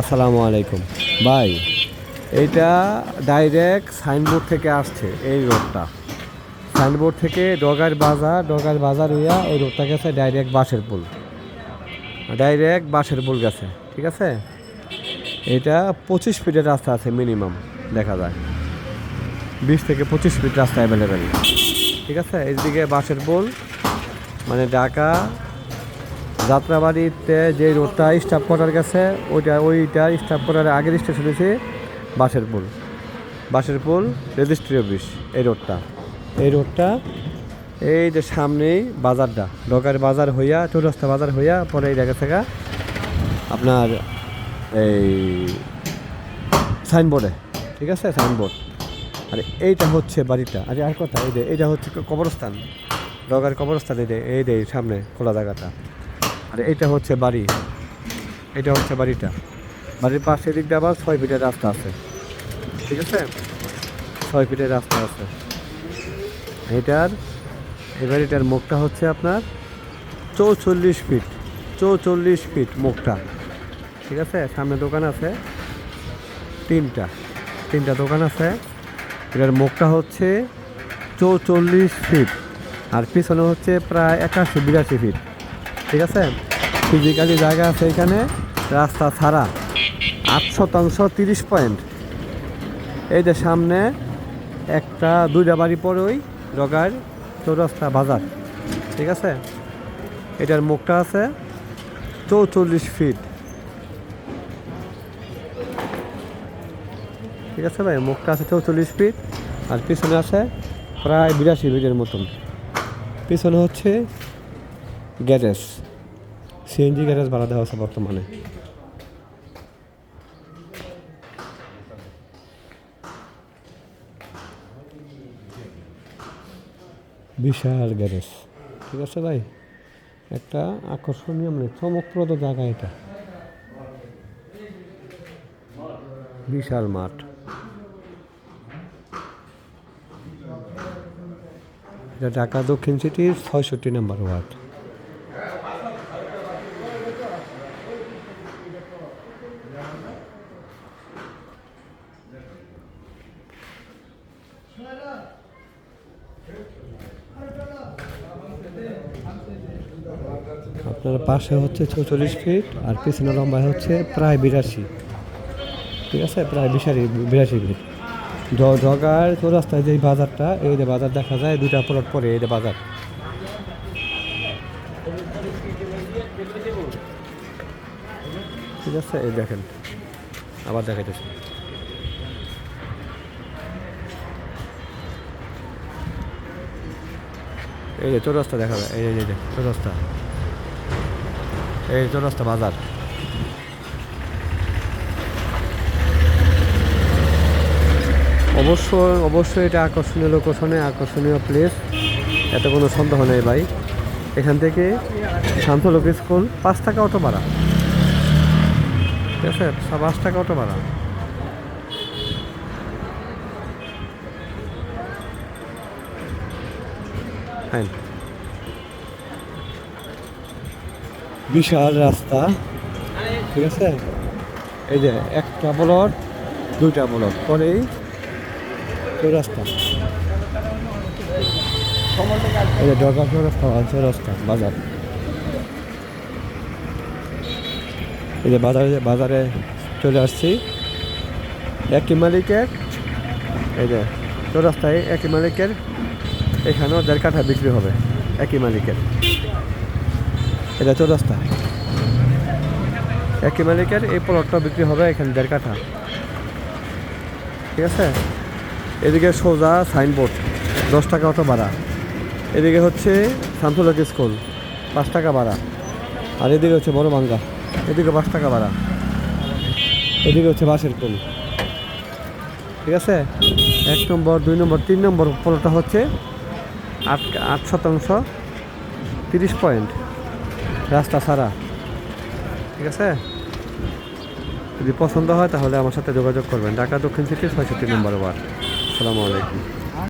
আসসালামু আলাইকুম। ভাই, এইটা ডাইরেক্ট সাইনবোর্ড থেকে আসছে এই রোডটা। সাইনবোর্ড থেকে ডগার বাজার ডগার বাজার হইয়া এই রোডটা গেছে ডাইরেক্ট বাসের পুল। ডাইরেক্ট বাসের পুল গেছে, ঠিক আছে? এটা পঁচিশ ফিটের রাস্তা আছে মিনিমাম দেখা যায়। বিশ থেকে পঁচিশ ফিট রাস্তা অ্যাভেলেবেল ঠিক আছে? এইদিকে বাসের পুল মানে ঢাকা যাত্রাবাড়িতে যে রোডটা স্টাফ করার গেছে ওইটা ওইটা স্টাফ করার আগের স্টেশন হচ্ছে বাসের পুল বাসের পুল রেজিস্ট্রি অফিস এই রোডটা এই রোডটা এই যে সামনেই বাজারটা ডকার বাজার হইয়া চৌরাস্তা বাজার হইয়া পরে এই জায়গা থেকে আপনার এই সাইনবোর্ডে ঠিক আছে? সাইনবোর্ড আর এইটা হচ্ছে বাড়িটা। আরে আর কথা এই যে এইটা হচ্ছে কবরস্থান। ডগার কবরস্থান এই যে এই যে সামনে খোলা জায়গাটা। আর এইটা হচ্ছে বাড়ি। এটা হচ্ছে বাড়িটা। বাড়ির পাশে দিক দিয়ে আবার ছয় ফিটের রাস্তা আছে। ঠিক আছে? ছয় ফিটের রাস্তা আছে। এটার এই বাড়িটার মুখটা হচ্ছে আপনার চৌচল্লিশ ফিট। চৌচল্লিশ ফিট মুখটা। ঠিক আছে? সামনে দোকান আছে। তিনটা। তিনটা দোকান আছে। এটার মুখটা হচ্ছে চৌচল্লিশ ফিট। আর পিছনে হচ্ছে প্রায় একাশি, বিরাশি ফিট। ঠিক আছে? ফিজিক্যালি জায়গা আছে এখানে, রাস্তা ছাড়া। আট শতাংশ তিরিশ পয়েন্ট। এই যে সামনে একটা, দুইটা বাড়ি পরেই রগার চৌরাস্তা বাজার। ঠিক আছে? এটার মুখটা আছে চৌচল্লিশ ফিট। ঠিক আছে ভাই? মুখটা আছে চৌচল্লিশ ফিট আর পিছনে আছে প্রায় বিরাশি ফিটের মতন। পিছনে হচ্ছে গ্যারেজ। সিএনজি গ্যারেজ ভাড়া দেওয়া আছে বর্তমানে। বিশাল গ্যারেজ। ঠিক আছে ভাই? একটা আকর্ষণীয় মানে চমকপ্রদ জায়গা এটা। বিশাল মাঠ। এটা ঢাকা দক্ষিণ সিটির ছয়ষট্টি নম্বর ওয়ার্ড। আপনার পাশে হচ্ছে চৌচল্লিশ ফিট আর পিছনে লম্বা হচ্ছে প্রায় বিরাশি। ঠিক আছে? প্রায় বিশারি, বিরাশি ফিট। জগার চৌরাস্তায় যে বাজারটা, এই যে বাজার দেখা যায়, দুইটা প্লট পরে এই যে বাজার। ঠিক আছে? এই দেখেন। আবার দেখাইতেছি। এই যে চৌরাস্তা দেখা যায় এই যে এই যে চৌরাস্তা এই চৌরাস্তা বাজার। অবশ্যই অবশ্যই এটা আকর্ষণীয় লোকেশনে আকর্ষণীয় প্লেস এত কোনো সন্দেহ নেই ভাই। এখান থেকে শান্তলোক স্কুল পাঁচ টাকা অটো ভাড়া। ঠিক আছে? পাঁচ টাকা অটো ভাড়া। হ্যাঁ বিশাল রাস্তা, ঠিক আছে? এই যে একটা ব্লক, দুইটা ব্লক, পরেই চৌরাস্তা এই যে ঢাকা চৌরাস্তা চৌরাস্তা বাজার। এই যে বাজারে যে বাজারে চলে আসছি। একই মালিকের, এই যে চৌরাস্তায় একই মালিকের এখানেও দেড় কাঠা বিক্রি হবে, একই মালিকের। এটা চৌরাস্তা। একই মালিকের, এই প্লটটা বিক্রি হবে এখানে দেড় কাঠা। ঠিক আছে? এদিকে সোজা সাইনবোর্ড দশ টাকা অটো ভাড়া। এদিকে হচ্ছে শান্তলক স্কুল পাঁচ টাকা ভাড়া। আর এদিকে হচ্ছে বড় বাঙ্গা এদিকে পাঁচ টাকা ভাড়া। এদিকে হচ্ছে বাসের পুল ঠিক আছে? এক নম্বর, দুই নম্বর, তিন নম্বর পোলটা হচ্ছে আট আট শতাংশ, তিরিশ পয়েন্ট। রাস্তা সারা ঠিক আছে? যদি পছন্দ হয় তাহলে আমার সাথে যোগাযোগ করবেন। ঢাকা দক্ষিণ সিটি ছয়ষট্টি নম্বর ওয়ার্ড। আসসালামু আলাইকুম।